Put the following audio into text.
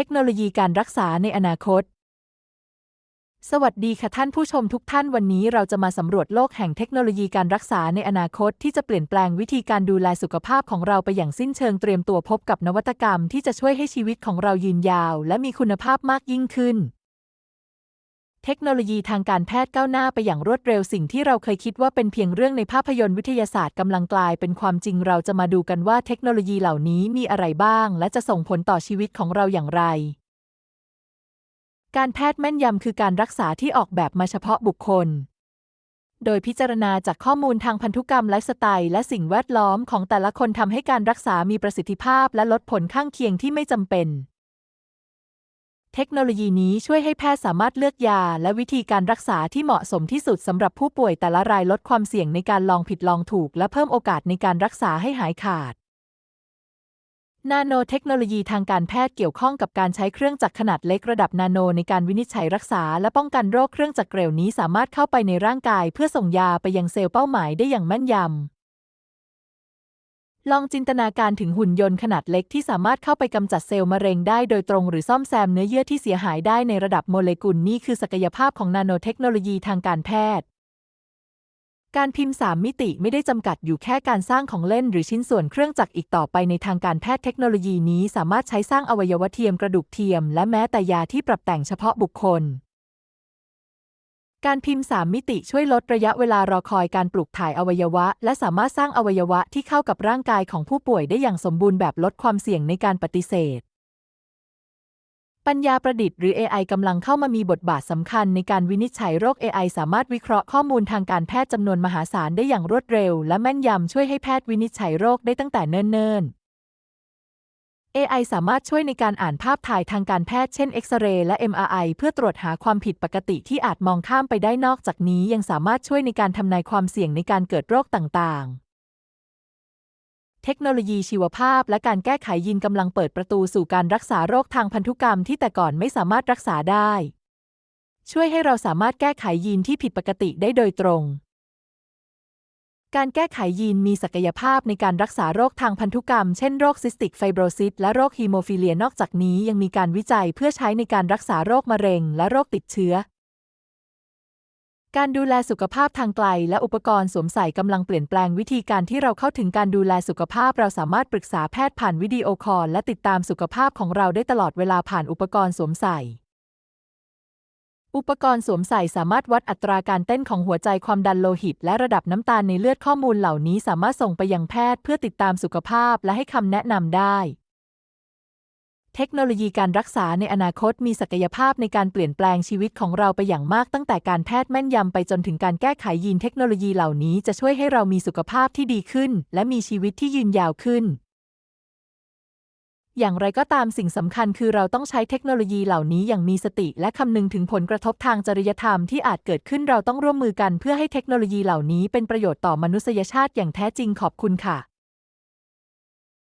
เทคโนโลยีการรักษาในอนาคต สวัสดีค่ะท่านผู้ชมทุกท่านวันนี้เราจะมาสำรวจโลกแห่งเทคโนโลยีการรักษาในอนาคต ที่จะเปลี่ยนแปลงวิธีการดูแลสุขภาพของเราไปอย่างสิ้นเชิงเตรียมตัวพบกับนวัตกรรม ที่จะช่วยให้ชีวิตของเรายืนยาว และมีคุณภาพมากยิ่งขึ้น เทคโนโลยีทางการแพทย์ก้าวหน้าไปอย่างรวดเร็วสิ่งที่เราเคยคิดว่าเป็นเพียงเรื่องในภาพยนตร์วิทยาศาสตร์กำลังกลายเป็นความจริงเราจะมาดูกันว่าเทคโนโลยีเหล่านี้มีอะไรบ้าง และจะส่งผลต่อชีวิตของเราอย่างไร การแพทย์แม่นยำคือการรักษาที่ออกแบบมาเฉพาะบุคคล โดยพิจารณาจากข้อมูลทางพันธุกรรมไลฟ์สไตล์และสิ่งแวดล้อมของแต่ละคนทำให้การรักษามีประสิทธิภาพและลดผลข้างเคียงที่ไม่จำเป็น เทคโนโลยีนี้ช่วยให้แพทย์สามารถเลือกยา และวิธีการรักษาที่เหมาะสมที่สุดสำหรับผู้ป่วยแต่ละรายลดความเสี่ยงในการลองผิดลองถูก และเพิ่มโอกาสในการรักษาให้หายขาด นาโนเทคโนโลยีทางการแพทย์เกี่ยวข้องกับการใช้เครื่องจักรขนาดเล็กระดับนาโนในการวินิจฉัยรักษา และป้องกันโรคเครื่องจักรเกลียวนี้สามารถเข้าไปในร่างกาย เพื่อส่งยาไปยังเซลล์เป้าหมายได้อย่างแม่นยำ ลองจินตนาการถึงหุ่นยนต์ขนาดเล็กที่สามารถเข้าไปกำจัดเซลล์มะเร็งได้โดยตรงหรือซ่อมแซมเนื้อเยื่อที่เสียหายได้ในระดับโมเลกุลนี่คือศักยภาพของนาโนเทคโนโลยีทางการแพทย์ การพิมพ์ 3 มิติไม่ได้จำกัดอยู่แค่การสร้างของเล่น หรือชิ้นส่วนเครื่องจักรอีกต่อไปในทางการแพทย์เทคโนโลยีนี้สามารถใช้สร้างอวัยวะเทียมกระดูกเทียม และแม้แต่ยาที่ปรับแต่งเฉพาะบุคคล การพิมพ์ 3 มิติช่วยลดระยะเวลารอคอยการปลูกถ่ายอวัยวะ และสามารถสร้างอวัยวะที่เข้ากับร่างกายของผู้ป่วยได้อย่างสมบูรณ์แบบลดความเสี่ยงในการปฏิเสธ ปัญญาประดิษฐ์หรือ AI กำลังเข้ามามีบทบาทสำคัญในการวินิจฉัยโรค AI สามารถวิเคราะห์ข้อมูลทางการแพทย์จำนวนมหาศาลได้อย่างรวดเร็ว และแม่นยำช่วยให้แพทย์วินิจฉัยโรคได้ตั้งแต่เนิ่นๆ AI สามารถช่วยในการอ่านภาพถ่ายทางการแพทย์เช่นเอ็กซเรย์และ MRI เพื่อตรวจหาความผิดปกติที่อาจมองข้ามไปได้นอกจากนี้ ยังสามารถช่วยในการทำนายความเสี่ยงในการเกิดโรคต่างๆเทคโนโลยีชีวภาพและการแก้ไขยีนกำลังเปิดประตูสู่การรักษาโรคทางพันธุกรรมที่แต่ก่อนไม่สามารถรักษาได้ ช่วยให้เราสามารถแก้ไขยีนที่ผิดปกติได้โดยตรง การแก้ไขยีนมีศักยภาพในการรักษาโรคทางพันธุกรรม เช่นโรคซิสติกไฟโบรซิสและโรคฮีโมฟิเลียนอกจากนี้ยังมีการวิจัยเพื่อใช้ในการรักษาโรคมะเร็งและโรคติดเชื้อ การดูแลสุขภาพทางไกล และอุปกรณ์สวมใส่กำลังเปลี่ยนแปลงวิธีการที่เราเข้าถึงการดูแลสุขภาพ เราสามารถปรึกษาแพทย์ผ่านวิดีโอคอลและติดตามสุขภาพของเราได้ตลอดเวลาผ่านอุปกรณ์สวมใส่ อุปกรณ์สวมใส่สามารถวัดอัตราการเต้นของหัวใจความดันโลหิต และระดับน้ำตาลในเลือดข้อมูลเหล่านี้สามารถส่งไปยังแพทย์เพื่อติดตามสุขภาพและให้คำแนะนำได้ เทคโนโลยีการรักษาในอนาคตมีศักยภาพในการเปลี่ยนแปลงชีวิตของเราไปอย่างมากตั้งแต่การแพทย์แม่นยำไปจนถึงการแก้ไขยีนเทคโนโลยีเหล่านี้จะช่วยให้เรามีสุขภาพที่ดีขึ้น และมีชีวิตที่ยืนยาวขึ้น อย่างไรก็ตามสิ่งสำคัญคือเราต้องใช้เทคโนโลยีเหล่านี้อย่างมีสติ และคำนึงถึงผลกระทบทางจริยธรรมที่อาจเกิดขึ้นเราต้องร่วมมือกันเพื่อให้เทคโนโลยีเหล่านี้เป็นประโยชน์ต่อมนุษยชาติอย่างแท้จริงขอบคุณค่ะ